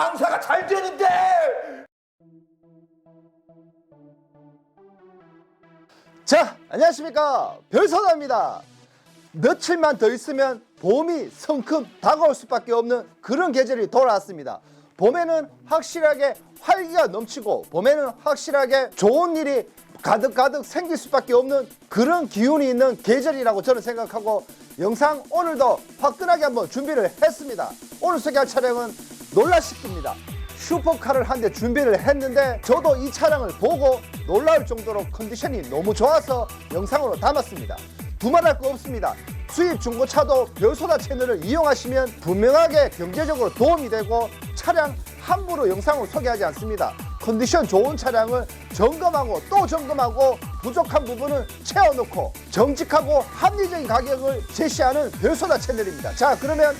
장사가 잘 되는데! 자 안녕하십니까. 별선아입니다. 며칠만 더 있으면 봄이 성큼 다가올 수밖에 없는 그런 계절이 돌아왔습니다. 봄에는 확실하게 활기가 넘치고 봄에는 확실하게 좋은 일이 가득가득 생길 수밖에 없는 그런 기운이 있는 계절이라고 저는 생각하고 영상 오늘도 화끈하게 한번 준비를 했습니다. 오늘 소개할 촬영은 놀라시겁니다. 슈퍼카를 한 대 준비를 했는데 저도 이 차량을 보고 놀라울 정도로 컨디션이 너무 좋아서 영상으로 담았습니다. 두말할 거 없습니다. 수입 중고차도 별소다 채널을 이용하시면 분명하게 경제적으로 도움이 되고 차량 함부로 영상을 소개하지 않습니다. 컨디션 좋은 차량을 점검하고 또 점검하고 부족한 부분은 채워놓고 정직하고 합리적인 가격을 제시하는 별소다 채널입니다. 자 그러면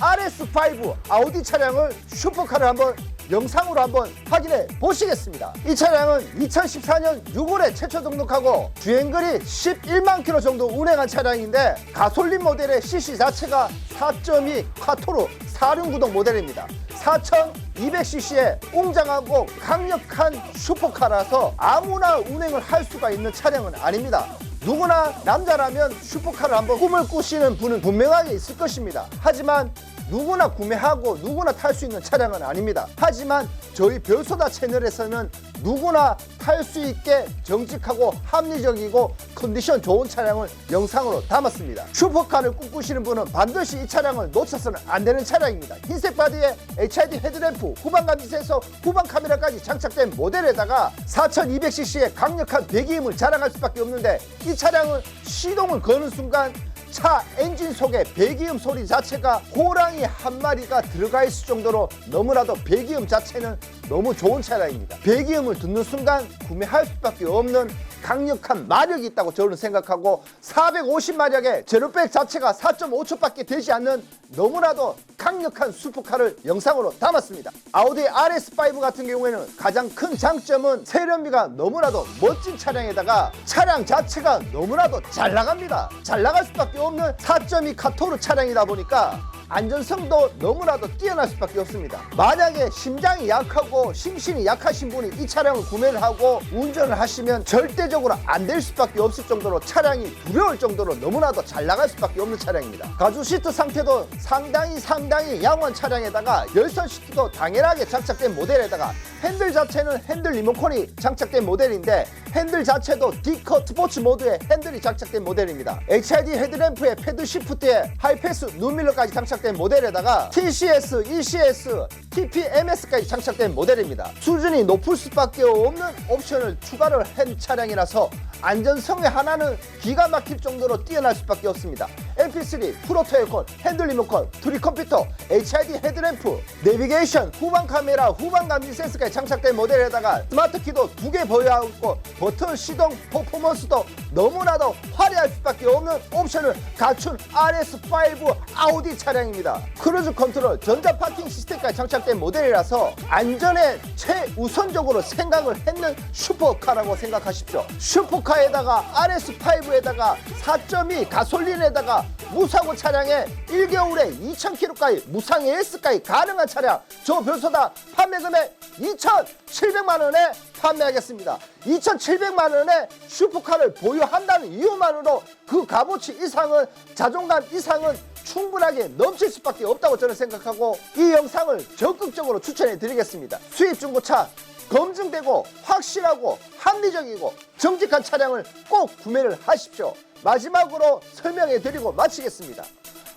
RS5 아우디 차량을 슈퍼카를 한번 영상으로 한번 확인해 보시겠습니다. 이 차량은 2014년 6월에 최초 등록하고 주행거리 11만 킬로 정도 운행한 차량인데 가솔린 모델의 CC 자체가 4.2 콰토로 4륜 구동 모델입니다. 4200cc의 웅장하고 강력한 슈퍼카라서 아무나 운행을 할 수가 있는 차량은 아닙니다. 누구나 남자라면 슈퍼카를 한번 꿈을 꾸시는 분은 분명하게 있을 것입니다. 하지만 누구나 구매하고 누구나 탈 수 있는 차량은 아닙니다. 하지만 저희 별소다 채널에서는 누구나 탈 수 있게 정직하고 합리적이고 컨디션 좋은 차량을 영상으로 담았습니다. 슈퍼카를 꿈꾸시는 분은 반드시 이 차량을 놓쳐서는 안 되는 차량입니다. 흰색 바디에 HID 헤드램프, 후방 감지 센서, 후방 카메라까지 장착된 모델에다가 4200cc의 강력한 배기음을 자랑할 수밖에 없는데 이 차량은 시동을 거는 순간 차 엔진 속에 배기음 소리 자체가 호랑이 한 마리가 들어가 있을 정도로 너무나도 배기음 자체는 너무 좋은 차량입니다. 배기음을 듣는 순간 구매할 수밖에 없는 강력한 마력이 있다고 저는 생각하고 450마력의 제로백 자체가 4.5초밖에 되지 않는 너무나도 강력한 슈퍼카를 영상으로 담았습니다. 아우디 RS5 같은 경우에는 가장 큰 장점은 세련미가 너무나도 멋진 차량에다가 차량 자체가 너무나도 잘 나갑니다. 잘 나갈 수밖에 없는 4.2 카토르 차량이다 보니까 안전성도 너무나도 뛰어날 수밖에 없습니다. 만약에 심장이 약하고 심신이 약하신 분이 이 차량을 구매를 하고 운전을 하시면 절대적으로 안 될 수밖에 없을 정도로 차량이 두려울 정도로 너무나도 잘 나갈 수밖에 없는 차량입니다. 가죽 시트 상태도 상당히 상당히 양호한 차량에다가 열선 시트도 당연하게 장착된 모델에다가 핸들 자체는 핸들 리모컨이 장착된 모델인데 핸들 자체도 D컷 스포츠 모드의 핸들이 장착된 모델입니다. HID 헤드램프에 패드 시프트에 하이패스 눈밀러까지 장착된 모델에다가 TCS, ECS, TPMS까지 장착된 모델입니다. 수준이 높을 수밖에 없는 옵션을 추가를 한 차량이라서 안전성의 하나는 기가 막힐 정도로 뛰어날 수밖에 없습니다. MP3, 프로토 에어컨, 핸들 리모컨, 둘이 컴퓨터, HID 헤드램프, 내비게이션, 후방 카메라, 후방 감지 센서까지 장착된 모델에다가 스마트 키도 두 개 보유하고 버튼 시동 퍼포먼스도 너무나도 화려할 수밖에 없는 옵션을 갖춘 RS5 아우디 차량입니다. 크루즈 컨트롤, 전자 파킹 시스템까지 장착된 모델이라서 안전에 최우선적으로 생각을 했는 슈퍼카라고 생각하십시오. 슈퍼카에다가 RS5에다가 4.2 가솔린에다가 무사고 차량에 1개월에 2,000km까지 무상 AS까지 가능한 차량 저 별소다 판매 금액 2,700만 원에 판매하겠습니다. 2,700만 원에 슈퍼카를 보유한다는 이유만으로 그 값어치 이상은 자존감 이상은 충분하게 넘칠 수밖에 없다고 저는 생각하고 이 영상을 적극적으로 추천해 드리겠습니다. 수입 중고차 검증되고 확실하고 합리적이고 정직한 차량을 꼭 구매를 하십시오. 마지막으로 설명해 드리고 마치겠습니다.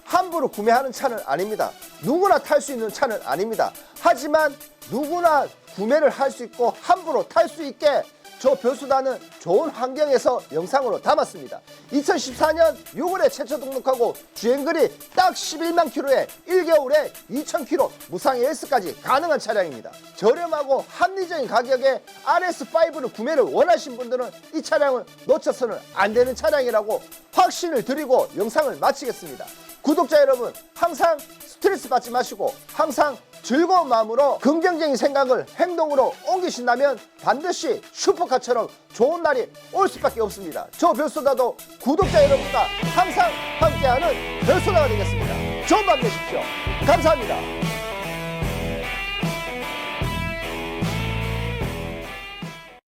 함부로 구매하는 차는 아닙니다. 누구나 탈 수 있는 차는 아닙니다. 하지만 누구나 구매를 할 수 있고 함부로 탈 수 있게 저 별수단은 좋은 환경에서 영상으로 담았습니다. 2014년 6월에 최초 등록하고 주행거리 딱 11만 킬로에 1개월에 2천 킬로 무상 AS까지 가능한 차량입니다. 저렴하고 합리적인 가격에 RS5를 구매를 원하신 분들은 이 차량을 놓쳐서는 안 되는 차량이라고 확신을 드리고 영상을 마치겠습니다. 구독자 여러분 항상 스트레스 받지 마시고 항상 즐거운 마음으로 긍정적인 생각을 행동으로 옮기신다면 반드시 슈퍼카처럼 좋은 날이 올 수밖에 없습니다. 저 별소다도 구독자 여러분과 항상 함께하는 별소다가 되겠습니다. 좋은 밤 되십시오. 감사합니다.